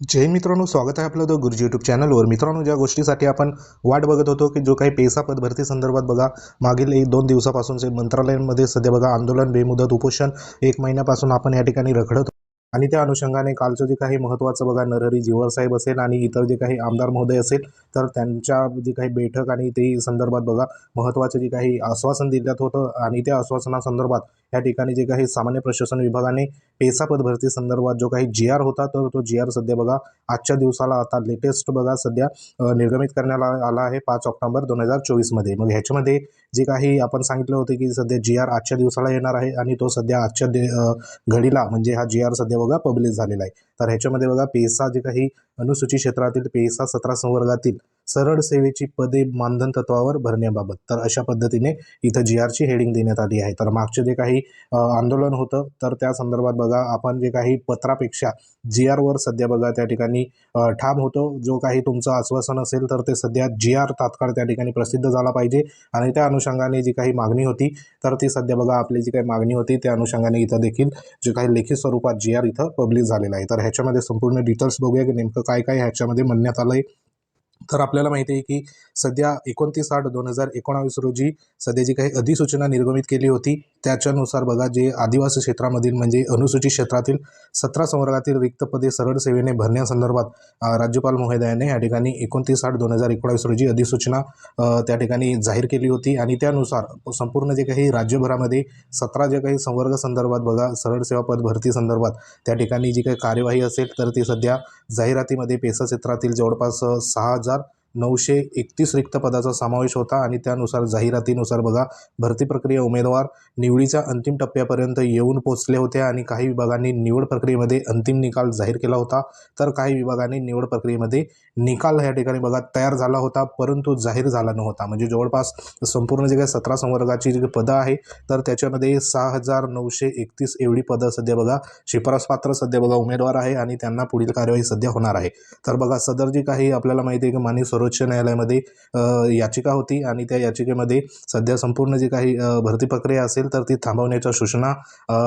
जय मित्रांनो स्वागत आहे आपलं द गुरुजी यूट्यूब चॅनलवर मित्रांनो ज्या गोष्टीसाठी आपण वाट बघत होतो की जो काही पेसा पदभरती संदर्भात बघा मागील एक दोन दिवसापासून मंत्रालयांमध्ये सध्या बघा आंदोलन बेमुदत उपोषण एक महिन्यापासून आपण या ठिकाणी रखडत आणि त्या अनुषंगाने कालचं जे काही महत्त्वाचं बघा नरहरी जिवरसाहेब असेल आणि इतर जे काही आमदार महोदय असेल तर त्यांच्या जी काही बैठक आणि ते संदर्भात बघा महत्त्वाचं जे काही आश्वासन दिल्यात होतं आणि त्या आश्वासनासंदर्भात या ठिकाणी जे काही सामान्य प्रशासन विभागाने पेसा पदभरती संदर्भात जो काही जी आर होता तर तो जी आर सध्या बघा आजच्या दिवसाला आता लेटेस्ट बघा सध्या निर्गमित करण्यात आला आहे पाच ऑक्टोबर दोन हजार चोवीसमध्ये. मग ह्याच्यामध्ये जे काही आपण सांगितलं होतं की सध्या जी आर आजच्या दिवसाला येणार आहे आणि तो सध्या आजच्या दे घडीला म्हणजे हा जी आर सध्या बघा पब्लिश झालेला आहे. तर ह्याच्यामध्ये बघा पेसा जे काही अनुसूचित क्षेत्रातील पेसा सतरा संवर्गातील सरळ सेवेची पदे मानधन तत्वावर भरण्याबाबत. तर अशा पद्धतीने इथं जी आरची हेडिंग देण्यात आली आहे. तर मागचे जे काही आंदोलन होतं तर त्या संदर्भात बघा आपण जे काही पत्रापेक्षा जी आरवर सध्या बघा त्या ठिकाणी ठाम होतो. जो काही तुमचं आश्वासन असेल तर ते सध्या जी आर तात्काळ त्या ठिकाणी प्रसिद्ध झाला पाहिजे. आणि त्या अनुषंगाने जी काही मागणी होती तर ती सध्या बघा आपली जी काही मागणी होती त्या अनुषंगाने इथं देखील जे काही लेखी स्वरूपात जी आर इथं पब्लिश झालेलं आहे. तर ह्याच्यामध्ये संपूर्ण डिटेल्स बघूया की नेमकं काय काय ह्याच्यामध्ये म्हणण्यात आलं आहे तर आपल्याला माहिती आहे की सध्या एकोणतीस आठ दोन हजार एकोणावीस रोजी सध्या जी काही अधिसूचना निर्गमित केली होती त्याच्यानुसार बघा जे आदिवासी क्षेत्रामधील म्हणजे अनुसूचित क्षेत्रातील सतरा संवर्गातील रिक्त पदे सरळ सेवेने भरण्यासंदर्भात राज्यपाल महोदयाने या ठिकाणी एकोणतीस आठ दोन हजार एकोणावीस रोजी अधिसूचना त्या ठिकाणी जाहीर केली होती. आणि त्यानुसार संपूर्ण जे काही राज्यभरामध्ये सतरा जे काही संवर्ग संदर्भात बघा सरळ सेवा पद भरती संदर्भात त्या ठिकाणी जी काही कार्यवाही असेल तर ती सध्या जाहिरातीमध्ये पेसा क्षेत्रातील जवळपास सहा हजार नऊशे एकतीस रिक्त पदाचा समावेश होता आणि त्यानुसार जाहिरातीनुसार बघा भरती प्रक्रिया उमेदवार निवडीच्या अंतिम टप्प्यापर्यंत येऊन पोचले होते आणि काही विभागांनी निवड प्रक्रियेमध्ये अंतिम निकाल जाहीर केला होता. तर काही विभागांनी निवड प्रक्रियेमध्ये निकाल या ठिकाणी बघा तयार झाला होता परंतु जाहीर झाला नव्हता. म्हणजे जवळपास संपूर्ण जे काही सतरा संवर्गाची जी पदं आहे तर त्याच्यामध्ये सहा हजार नऊशे एकतीस एवढी पदं सध्या बघा शिफारस पात्र सध्या बघा उमेदवार आहे आणि त्यांना पुढील कार्यवाही सध्या होणार आहे. तर बघा सदर जी काही आपल्याला माहिती आहे की माननीय सर्वोच्च न्यायालयामध्ये याचिका होती आणि त्या याचिकेमध्ये सध्या संपूर्ण जी काही भरती प्रक्रिया असेल तर ती थांबवण्याच्या सूचना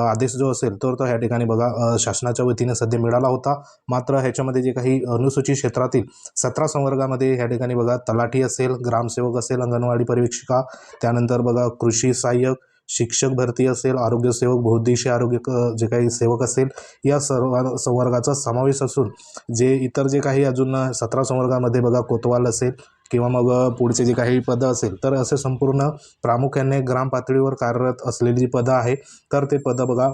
आदेश जो असेल तर तो ह्या ठिकाणी बघा शासनाच्या वतीने सध्या मिळाला होता. मात्र ह्याच्यामध्ये जे काही अनुसूचित क्षेत्रातील सतरा संवर्गामध्ये ह्या ठिकाणी बघा तलाठी असेल ग्रामसेवक असेल अंगणवाडी परिवीक्षिका त्यानंतर बघा कृषी सहाय्यक शिक्षक भरती असेल आरोग्यसेवक बहुद्देशीय आरोग्य क- जे काही सेवक असेल या सर्व संवर्गाचा समावेश असून जे इतर जे काही अजून सतरा संवर्गामध्ये बघा कोतवाल असेल किंवा मग पुढचे जे काही पदं असेल तर असे संपूर्ण प्रामुख्याने ग्राम पातळीवर कार्यरत असलेली जी पदं आहे तर ते पदं बघा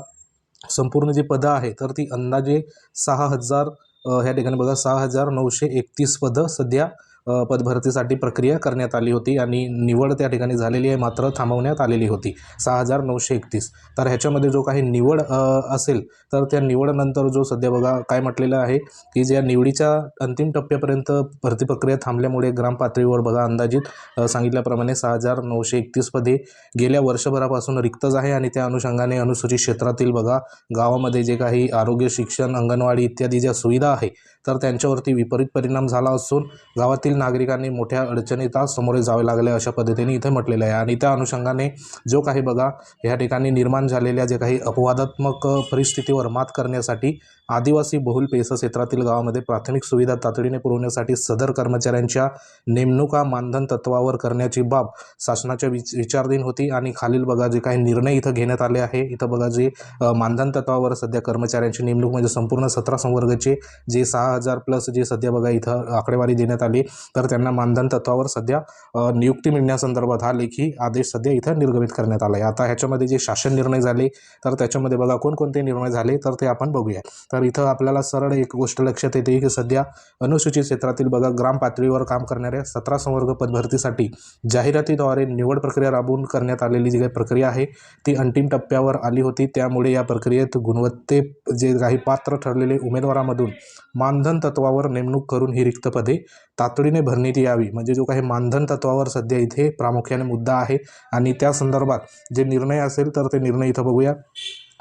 संपूर्ण जी पदं आहे तर ती अंदाजे सहा हजार ह्या ठिकाणी बघा सहा हजार नऊशे एकतीस पदं सध्या पदभरतीसाठी प्रक्रिया करण्यात आली होती आणि निवड त्या ठिकाणी झालेली आहे मात्र थांबवण्यात आलेली होती. सहा हजार नऊशे एकतीस. तर ह्याच्यामध्ये जो काही निवड असेल तर त्या निवडनंतर जो सध्या बघा काय म्हटलेलं आहे की ज्या निवडीच्या अंतिम टप्प्यापर्यंत भरती प्रक्रिया थांबल्यामुळे ग्राम पातळीवर बघा अंदाजित सांगितल्याप्रमाणे सहा हजार नऊशे एकतीस पदे गेल्या वर्षभरापासून रिक्तच आहे आणि त्या अनुषंगाने अनुसूचित क्षेत्रातील बघा गावामध्ये जे काही आरोग्य शिक्षण अंगणवाडी इत्यादी ज्या सुविधा आहे तर त्यांच्यावरती विपरीत परिणाम झाला असून गावातील नागरिकांनी मोठ्या अडचणीता सामोरे जावे लागले अशा पद्धतीने इथे म्हटलेलं आहे. आणि त्या अनुषंगाने जो काही बघा या ठिकाणी निर्माण झालेल्या जे काही अपवादात्मक परिस्थितीवर मात करण्यासाठी आदिवासी बहुल पेसा क्षेत्रातील गावामध्ये प्राथमिक सुविधा तातडीने पुरवण्यासाठी सदर कर्मचाऱ्यांच्या नेमणुका मानधन तत्वावर करण्याची बाब शासनाच्या विच विचारधीन होती आणि खालील बघा जे काही निर्णय इथं घेण्यात आले आहे इथं बघा जे मानधन तत्वावर सध्या कर्मचाऱ्यांची नेमणूक म्हणजे संपूर्ण सतरा संवर्गाचे जे सहा हजार प्लस जे सध्या बघा इथं आकडेवारी देण्यात आली तर त्यांना मानधन तत्वावर सध्या नियुक्ती मिळण्यासंदर्भात हा लेखी आदेश सध्या इथं निर्गमित करण्यात आला आहे आता ह्याच्यामध्ये जे शासन निर्णय झाले तर त्याच्यामध्ये बघा कोणकोणते निर्णय झाले तर ते आपण बघूया. तर इथं आपल्याला सरळ एक गोष्ट लक्षात येते की सध्या अनुसूचित क्षेत्रातील बघा ग्राम पातळीवर काम करणाऱ्या सतरा संवर्ग पदभरतीसाठी जाहिरातीद्वारे निवड प्रक्रिया राबवून करण्यात आलेली जी काही प्रक्रिया आहे ती अंतिम टप्प्यावर आली होती. त्यामुळे या प्रक्रियेत गुणवत्ते जे काही पात्र ठरलेले उमेदवारामधून मानधन तत्वावर नेमणूक करून ही रिक्त पदे तातडीने भरण्यात यावी. म्हणजे जो काही मानधन तत्वावर सध्या इथे प्रामुख्याने मुद्दा आहे आणि त्या संदर्भात जे निर्णय असेल तर ते निर्णय इथं बघूया.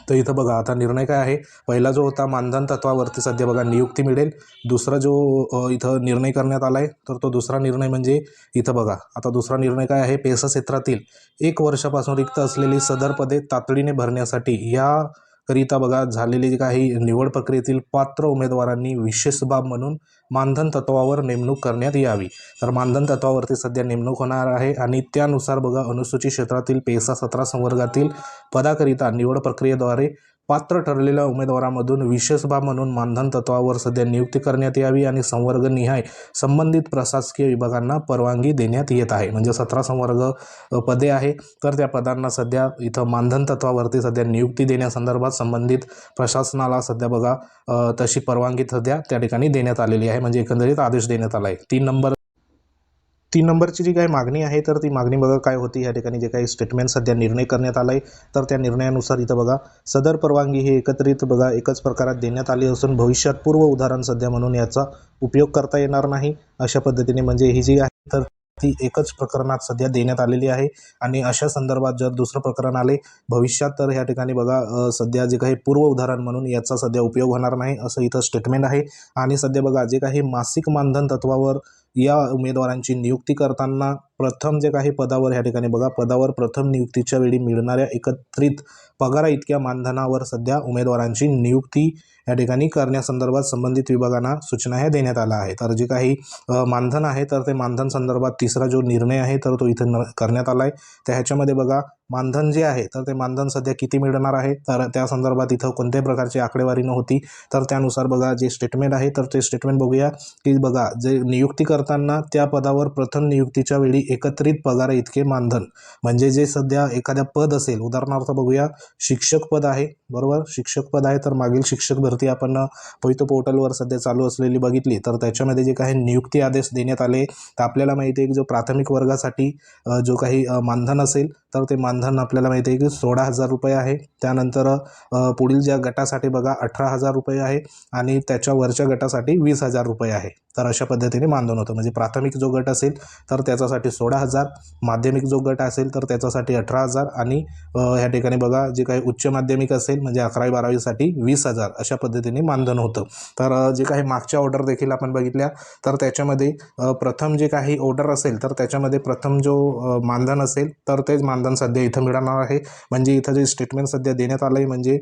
तर इथं बघा आता निर्णय काय आहे? पहिला जो होता मानधन तत्वावरती सध्या बघा नियुक्ती मिळेल. दुसरा जो इथं निर्णय करण्यात आला आहे तर तो दुसरा निर्णय म्हणजे इथं बघा. आता दुसरा निर्णय काय आहे? पेसा क्षेत्रातील एक वर्षापासून रिक्त असलेली सदर पदे तातडीने भरण्यासाठी या करिता बघा झालेली काही निवड प्रक्रियेतील पात्र उमेदवारांनी विशेष बाब म्हणून मानधन तत्वावर नेमणूक करण्यात यावी. तर मानधन तत्वावरती सध्या नेमणूक होणार आहे आणि त्यानुसार बघा अनुसूचित क्षेत्रातील पेसा सतरा संवर्गातील पदाकरिता निवड प्रक्रियेद्वारे पात्र ठरलेल्या उमेदवारामधून विशेष बाब म्हणून मानधन तत्वावर सध्या नियुक्ती करण्यात यावी आणि संवर्गनिहाय संबंधित प्रशासकीय विभागांना परवानगी देण्यात येत आहे. म्हणजे सतरा संवर्ग पदे आहे. तर त्या पदांना सध्या इथं मानधन तत्वावरती सध्या नियुक्ती देण्यासंदर्भात संबंधित प्रशासनाला सध्या बघा तशी परवानगी सध्या त्या ठिकाणी देण्यात आलेली आहे. म्हणजे एकंदरीत आदेश देण्यात आला आहे तीन नंबर तीन नंबरची जी काही मागणी आहे तर ती मागणी बघा काय होती या ठिकाणी. जे काही स्टेटमेंट सध्या निर्णय करण्यात आला आहे तर त्या निर्णयानुसार इथं बघा सदर परवानगी ही एकत्रित बघा एकच प्रकारात देण्यात आली असून भविष्यात पूर्व उदाहरण सध्या म्हणून याचा उपयोग करता येणार नाही. अशा पद्धतीने म्हणजे ही जी आहे तर ती एकच प्रकरणात सध्या देण्यात आलेली आहे. आणि अशा संदर्भात जर दुसरं प्रकरण आले भविष्यात तर ह्या ठिकाणी बघा सध्या जे काही पूर्व उदाहरण म्हणून याचा सध्या उपयोग होणार नाही असं इथं स्टेटमेंट आहे. आणि सध्या बघा जे काही मासिक मानधन तत्वावर या उमेदवारांची नियुक्ती करताना प्रथम जे काही पदावर ह्या ठिकाणी बघा पदावर प्रथम नियुक्तीच्या वेळी मिळणाऱ्या एकत्रित पगारा इतक्या मानधनावर सध्या उमेदवारांची नियुक्ती या ठिकाणी करण्यासंदर्भात संबंधित विभागांना सूचना ह्या देण्यात आल्या आहे तर जे काही मानधन आहे तर ते मानधन संदर्भात तिसरा जो निर्णय आहे तर तो इथं न करण्यात आला आहे तर ह्याच्यामध्ये बघा मानधन जे आहे तर ते मानधन सध्या किती मिळणार आहे? तर त्या संदर्भात इथं कोणत्याही प्रकारची आकडेवारी नव्हती. तर त्यानुसार बघा जे स्टेटमेंट आहे तर ते स्टेटमेंट बघूया की बघा जे नियुक्ती करताना त्या पदावर प्रथम नियुक्तीच्या वेळी एकत्रित पगार इतके मानधन. म्हणजे जे सध्या एखाद्या पद असेल उदाहरणार्थ बघूया शिक्षक पद आहे बरोबर? शिक्षक पद आहे तर मागील शिक्षक भरती आपण पवित्र पोर्टलवर सध्या चालू असलेली बघितली. तर त्याच्यामध्ये जे काही नियुक्ती आदेश देण्यात आले तर आपल्याला माहिती आहे की जो प्राथमिक वर्गासाठी जो काही मानधन असेल तर ते मान मानधन आपल्याला माहिती आहे की सोळा हजार रुपये आहे. त्यानंतर पुढील ज्या गटासाठी बघा अठरा हजार रुपये आहे आणि त्याच्या वरच्या गटासाठी वीस हजार रुपये आहे. तर अशा पद्धतीने मानधन होतं. म्हणजे प्राथमिक जो गट असेल तर त्याच्यासाठी सोळा हजार. माध्यमिक जो गट असेल तर त्याच्यासाठी अठरा हजार. आणि ह्या ठिकाणी बघा जे काही उच्च माध्यमिक असेल म्हणजे अकरावी बारावीसाठी वीस हजार. अशा पद्धतीने मानधन होतं. तर जे काही मागच्या ऑर्डर देखील आपण बघितल्या तर त्याच्यामध्ये प्रथम जे काही ऑर्डर असेल तर त्याच्यामध्ये प्रथम जो मानधन असेल तर तेच मानधन सध्या इथं मिळणार आहे. म्हणजे इथं जे स्टेटमेंट सध्या देण्यात आलं आहे म्हणजे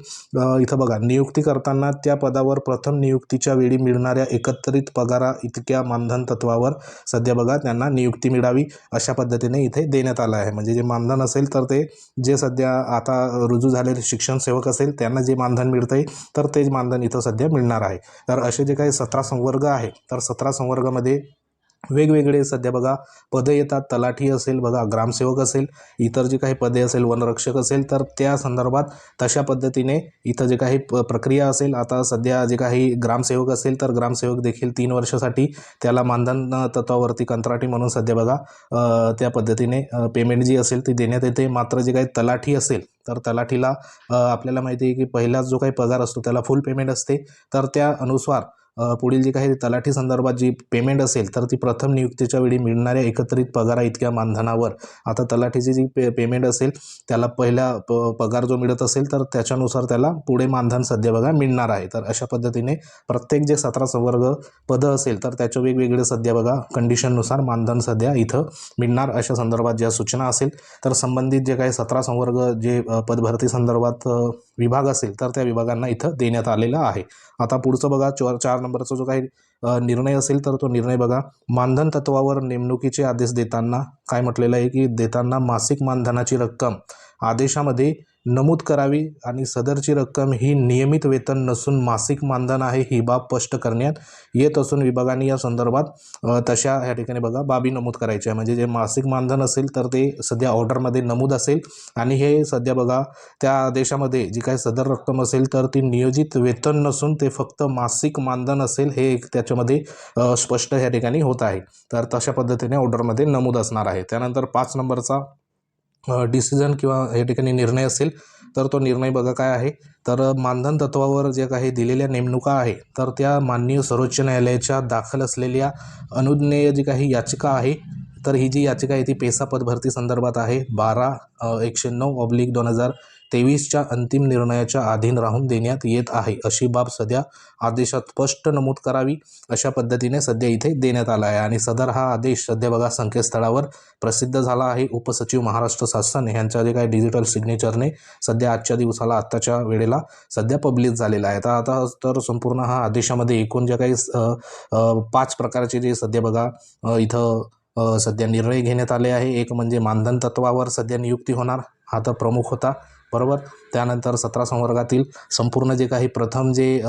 इथं बघा नियुक्ती करताना त्या पदावर प्रथम नियुक्तीच्या वेळी मिळणाऱ्या एकत्रित पगारा इतक्या मानधन तत्वावर सध्या बघा त्यांना नियुक्ती मिळावी अशा पद्धतीने इथे देण्यात आलं आहे. म्हणजे जे मानधन असेल तर ते जे सध्या आता रुजू झालेले शिक्षण सेवक असेल त्यांना जे मानधन मिळतंय तर तेच मानधन इथं सध्या मिळणार आहे. तर असे जे काही सतरा संवर्ग आहे तर सतरा संवर्गामध्ये वेगवेगळे सध्या बघा पदं येतात. तलाठी असेल बघा ग्रामसेवक असेल इतर जे काही पदे असेल वनरक्षक असेल तर त्या संदर्भात तशा पद्धतीने इथं जे काही प प्रक्रिया असेल आता सध्या जे काही ग्रामसेवक असेल तर ग्रामसेवक देखील तीन वर्षासाठी त्याला मानधन तत्वावरती कंत्राटी म्हणून सध्या बघा त्या पद्धतीने पेमेंट जी असेल ती देण्यात येते. मात्र जे काही तलाठी असेल तर तलाठीला आपल्याला माहिती आहे की पहिला जो काही पगार असतो त्याला फुल पेमेंट असते. तर त्या अनुसार पुढील जी काही तलाठी संदर्भात जी पेमेंट असेल तर ती प्रथम नियुक्तीच्या वेळी मिळणाऱ्या एकत्रित पगारा इतक्या मानधनावर. आता तलाठीची जी पे पेमेंट असेल त्याला पहिला प पगार जो मिळत असेल तर त्याच्यानुसार त्याला पुढे मानधन सध्या बघा मिळणार आहे. तर अशा पद्धतीने प्रत्येक जे सतरा संवर्ग पदं असेल तर त्याच्या वेगवेगळे सध्या बघा कंडिशननुसार मानधन सध्या इथं मिळणार अशा संदर्भात ज्या सूचना असेल. तर संबंधित जे काही सतरा संवर्ग जे पदभरती संदर्भात विभाग असेल तर त्या विभागांना इथं देण्यात आलेला आहे. आता पुढचं बघा चार चार नंबरचा जो काही निर्णय असेल तर तो निर्णय बघा. मानधन तत्वावर नेमणुकीचे आदेश देताना काय म्हटलेलं आहे की देताना मासिक मानधनाची रक्कम. आदेशामध्ये नमूद करावी आणि सदरची रक्कम ही नियमित वेतन नसून मासिक मानधन आहे ही बाब स्पष्ट करण्यात येत असून विभागाने या संदर्भात तशा ह्या ठिकाणी बघा बाबी नमूद करायच्या म्हणजे जे मासिक मानधन असेल तर ते सध्या ऑर्डरमध्ये नमूद असेल. आणि हे सध्या बघा त्या आदेशामध्ये जी काही सदर रक्कम असेल तर ती नियोजित वेतन नसून ते फक्त मासिक मानधन असेल हे एक त्याच्यामध्ये स्पष्ट ह्या ठिकाणी होत आहे. तर तशा पद्धतीने ऑर्डरमध्ये नमूद असणार आहे. त्यानंतर पाच नंबरचा डिसिजन किंवा या ठिकाणी निर्णय असेल तर तो निर्णय बघा काय आहे. तर मानधन तत्वावर जे काही दिलेल्या नेमणुका आहे तर त्या माननीय सर्वोच्च न्यायालयाच्या दाखल असलेल्या अनुज्ञेय जी काही याचिका आहे तर ही जी याचिका आहे ती पेसा पदभरती संदर्भात आहे. बारा एकशे नऊ ऑब्लिक दोन हजार तेवीसच्या अंतिम निर्णयाच्या अधीन राहून देण्यात येत आहे अशी बाब सध्या आदेशात स्पष्ट नमूद करावी अशा पद्धतीने सध्या इथे देण्यात आला आहे. आणि सदर हा आदेश सध्या बघा संकेतस्थळावर प्रसिद्ध झाला आहे. उपसचिव महाराष्ट्र शासन यांच्या जे काही डिजिटल सिग्नेचरने सध्या आजच्या दिवसाला आत्ताच्या वेळेला सध्या पब्लिश झालेला आहे. तर आता तर संपूर्ण हा आदेशामध्ये एकूण ज्या काही पाच प्रकारचे जे सध्या बघा इथं सध्या निर्णय घेण्यात आले आहे. एक म्हणजे मानधन तत्वावर सध्या नियुक्ती होणार. हा तर प्रमुख होता. बरोबर? त्यानंतर सतरा संवर्गातील संपूर्ण जे काही प्रथम जे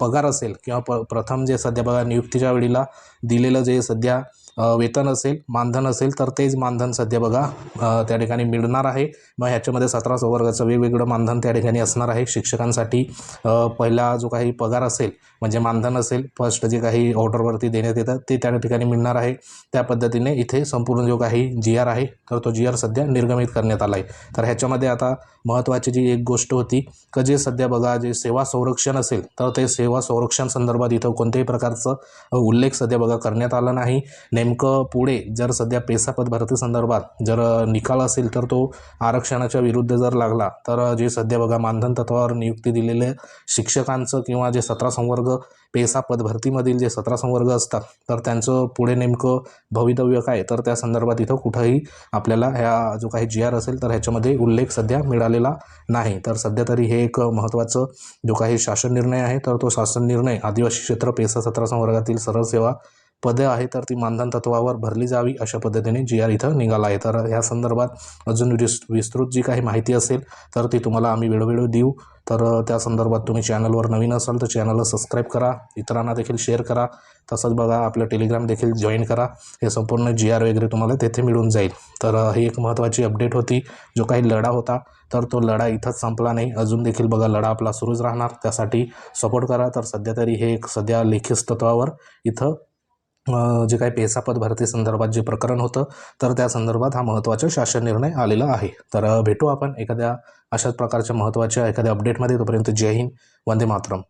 पगार असेल किंवा प प्रथम जे सध्या बघा नियुक्तीच्या वेळेला दिलेलं जे सध्या वेतन असेल मानधन असेल तर तेच मानधन सध्या बघा त्या ठिकाणी मिळणार आहे. मग ह्याच्यामध्ये सतरा संवर्गाचं वेगवेगळं मानधन त्या ठिकाणी असणार आहे शिक्षकांसाठी. पहिला जो काही पगार असेल म्हणजे मानधन असेल फर्स्ट जे काही ऑर्डरवरती देण्यात येतं ते त्या ठिकाणी मिळणार आहे. त्या पद्धतीने इथे संपूर्ण जो काही जी आर आहे तर तो जी आर सध्या निर्गमित करण्यात आला आहे तर ह्याच्यामध्ये आता महत्त्वाची जी एक गोष्ट होती का जे सध्या बघा जे सेवा संरक्षण असेल तर ते सेवा संरक्षण संदर्भात इथं कोणत्याही प्रकारचं उल्लेख सध्या बघा करण्यात आला नाही. नेमकं पुढे जर सध्या पेसापद भरती संदर्भात जर निकाल असेल तर तो आरक्षणाच्या विरुद्ध जर लागला तर जे सध्या बघा मानधन तत्वावर नियुक्ती दिलेले शिक्षकांचं किंवा जे सतरा संवर्ग पेसा पदभरतीमधील जे सतरा संवर्ग असतात तर त्यांचं पुढे नेमकं भवितव्य काय? तर त्या संदर्भात इथं कुठंही आपल्याला ह्या जो काही जी आर असेल तर ह्याच्यामध्ये उल्लेख सध्या मिळालेला नाही. तर सध्या तरी हे एक महत्त्वाचं जो काही शासन निर्णय आहे तर तो शासन निर्णय आदिवासी क्षेत्र पेसा सतरा संवर्गातील सरळ सेवा पदे आहे तर ती मानधन तत्वावर भरली जावी अशा पद्धतीने जी आर इथं निघाला आहे. तर ह्या संदर्भात अजून विस्तृत जी काही माहिती असेल तर ती तुम्हाला आम्ही वेळोवेळी देऊ. तर त्या संदर्भात तुम्ही चॅनलवर नवीन असाल तर चॅनलला सबस्क्राईब करा इतरांना देखील शेअर करा. तसंच बघा आपलं टेलिग्राम देखील जॉईन करा. हे संपूर्ण जी आर वगैरे तुम्हाला तेथे मिळून जाईल. तर ही एक महत्त्वाची अपडेट होती. जो काही लढा होता तर तो लढा इथंच संपला नाही. अजून देखील बघा लढा आपला सुरूच राहणार. त्यासाठी सपोर्ट करा. तर सध्या तरी हे एक सध्या लेखी तत्वावर इथं जे काही पेसापद भरती संदर्भात जे प्रकरण होतं तर त्या संदर्भात हा महत्त्वाचा शासन निर्णय आलेला आहे. तर भेटू आपण एखाद्या अशाच प्रकारच्या महत्त्वाच्या एखाद्या अपडेटमध्ये तोपर्यंत जय हिंद वंदे मातरम.